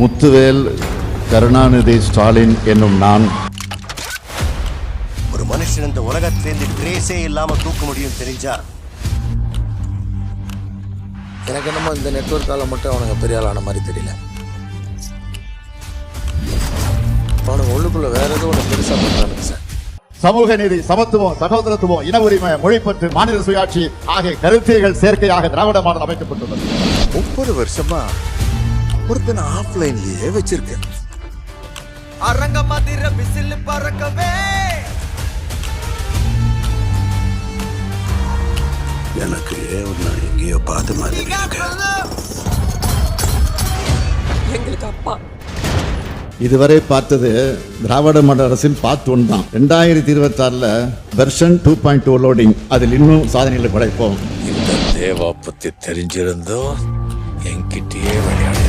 முத்துவேல் கருணாநிதி ஸ்டாலின் என்னும் நான். ஒரு மனுஷன் இந்த உலகத்திலேருந்து ட்ரேஸே இல்லாம தூக்க முடியும் தெரிஞ்சா? எனக்கு என்னமோ இந்த நெட்ஒர்க்கால மட்டும் அவனுங்க பெரிய ஆளான மாதிரி தெரியல. அவனுங்க உள்ளுக்குள்ள வேற ஏதோ ஒன்று பெருசாக பண்ணுறானுங்க சார் சமூக நீதி சமத்துவம் சகோதரத்துவம் இன உரிமை மொழிப்பற்று மாநில சுயாட்சி ஆகிய கருத்தியல் சேர்க்கையாக திராவிட மாடல் அமைக்கப்பட்டுள்ளது. முப்பது வருஷமா ஒருத்தனை ஆஃப்லைன்லயே வச்சிருக்கேன். அரங்க மதிர விசில் பறக்கவே. எனக்கு ஒன்று எங்கேயோ பார்த்த மாதிரி எங்களுக்கு அப்பா. இதுவரை பார்த்தது திராவிட மாடல் அரசின் பார்ட் ஒன் தான். ரெண்டாயிரத்தி இருபத்தி ஆறுல version two point two loading அதில் இன்னும் சாதனைகளை படைப்போம். இந்த தேவா பத்தி தெரிஞ்சிருந்தோ என்கிட்டயே விளையாடு.